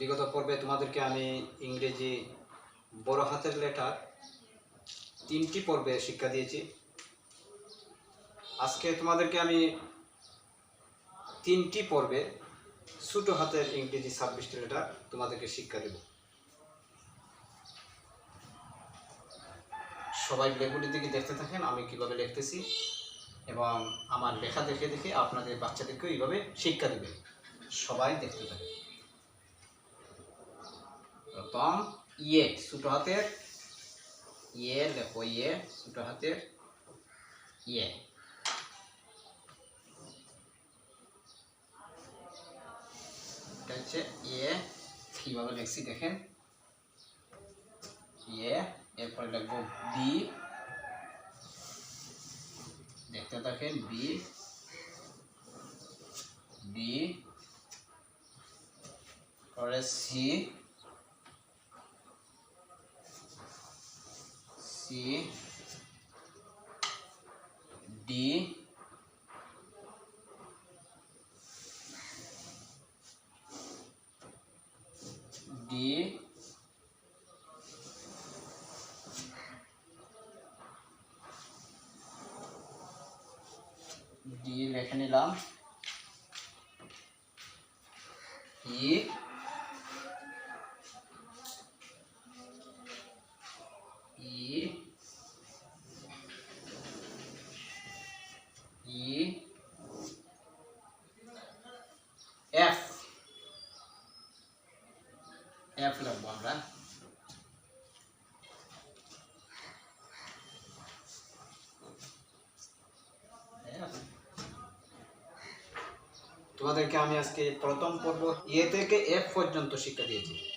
বিগত পর্বে তোমাদেরকে আমি ইংরেজি বড় হাতের লেটার তিনটি পর্বে শিক্ষা দিয়েছি। আজকে তোমাদেরকে আমি তিনটি পর্বে ছোটো হাতের ইংরেজি ছাব্বিশটি লেটার তোমাদেরকে শিক্ষা দেব। সবাই ব্ল্যাকবোর্ডের দিকে দেখতে থাকেন, আমি কীভাবে লিখতেছি এবং আমার লেখা দেখে দেখে আপনাদের বাচ্চাদেরকেও এইভাবে শিক্ষা দেবে সবাই দেখতে থাকেন। প্রথম ইয়ে ছোটো হাতের ইয়ে লেখো ইয়ে ছোটো হাতের ইয়ে। এটা হচ্ছে ইয়ে দেখেন। ইয়ে এরপরে লিখব বি। দেখতে থাকেন, বি। বি। পরে C. C D D D লিখে নিলাম ই এফ লিখব আমরা F তোমাদেরকে আমি আজকে প্রথম পর্ব? এ থেকে এফ পর্যন্ত শিক্ষা দিয়েছি।